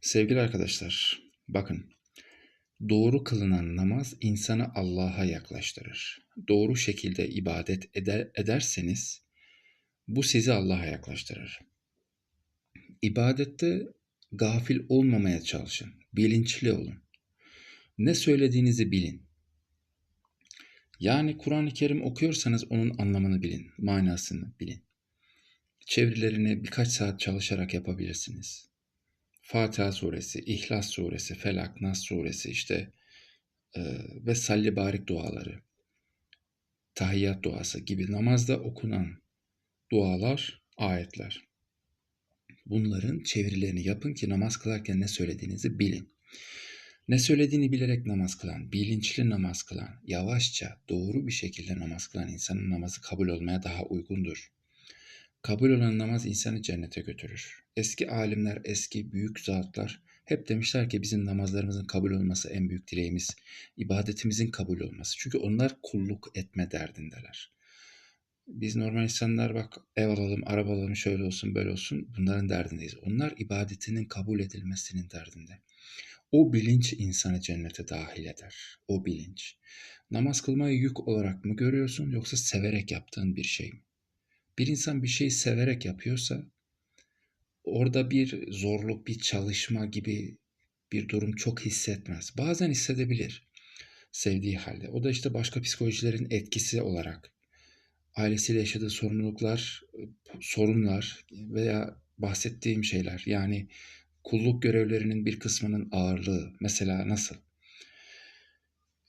Sevgili arkadaşlar, bakın. Doğru kılınan namaz insanı Allah'a yaklaştırır. Doğru şekilde ibadet eder, ederseniz bu sizi Allah'a yaklaştırır. İbadette gafil olmamaya çalışın. Bilinçli olun. Ne söylediğinizi bilin. Yani Kur'an-ı Kerim okuyorsanız onun anlamını bilin, manasını bilin. Çevirilerini birkaç saat çalışarak yapabilirsiniz. Fatiha suresi, İhlas suresi, Felak, Nas suresi işte e, ve salli barik duaları, tahiyyat duası gibi namazda okunan dualar, ayetler. Bunların çevirilerini yapın ki namaz kılarken ne söylediğinizi bilin. Ne söylediğini bilerek namaz kılan, bilinçli namaz kılan, yavaşça, doğru bir şekilde namaz kılan insanın namazı kabul olmaya daha uygundur. Kabul olan namaz insanı cennete götürür. Eski alimler, eski büyük zatlar hep demişler ki bizim namazlarımızın kabul olması en büyük dileğimiz, ibadetimizin kabul olması. Çünkü onlar kulluk etme derdindeler. Biz normal insanlar bak ev alalım, araba alalım, şöyle olsun, böyle olsun bunların derdindeyiz. Onlar ibadetinin kabul edilmesinin derdinde. O bilinç insanı cennete dahil eder. O bilinç. Namaz kılmayı yük olarak mı görüyorsun yoksa severek yaptığın bir şey mi? Bir insan bir şeyi severek yapıyorsa orada bir zorluk, bir çalışma gibi bir durum çok hissetmez. Bazen hissedebilir sevdiği halde. O da işte başka psikolojilerin etkisi olarak ailesiyle yaşadığı sorumluluklar, sorunlar veya bahsettiğim şeyler yani kulluk görevlerinin bir kısmının ağırlığı mesela nasıl?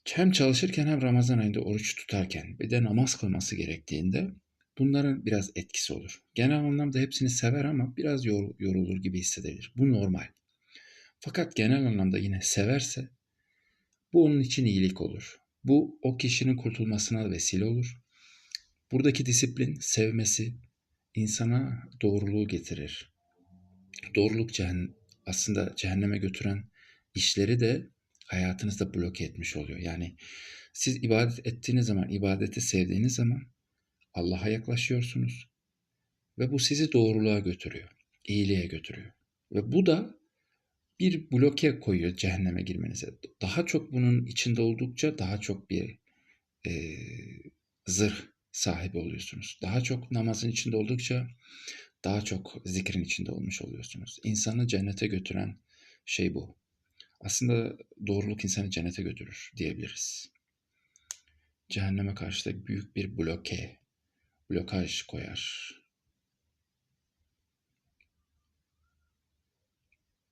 Hem çalışırken hem Ramazan ayında oruç tutarken bir de namaz kılması gerektiğinde bunların biraz etkisi olur. Genel anlamda hepsini sever ama biraz yorulur gibi hissedebilir. Bu normal. Fakat genel anlamda yine severse bu onun için iyilik olur. Bu o kişinin kurtulmasına vesile olur. Buradaki disiplin, sevmesi insana doğruluğu getirir. Doğruluk cehen aslında cehenneme götüren işleri de hayatınızda bloke etmiş oluyor. Yani siz ibadet ettiğiniz zaman, ibadeti sevdiğiniz zaman Allah'a yaklaşıyorsunuz ve bu sizi doğruluğa götürüyor, iyiliğe götürüyor. Ve bu da bir bloke koyuyor cehenneme girmenize. Daha çok bunun içinde oldukça daha çok bir e, zırh sahibi oluyorsunuz. Daha çok namazın içinde oldukça daha çok zikrin içinde olmuş oluyorsunuz. İnsanı cennete götüren şey bu. Aslında doğruluk insanı cennete götürür diyebiliriz. Cehenneme karşı da büyük bir bloke, blokaj koyar.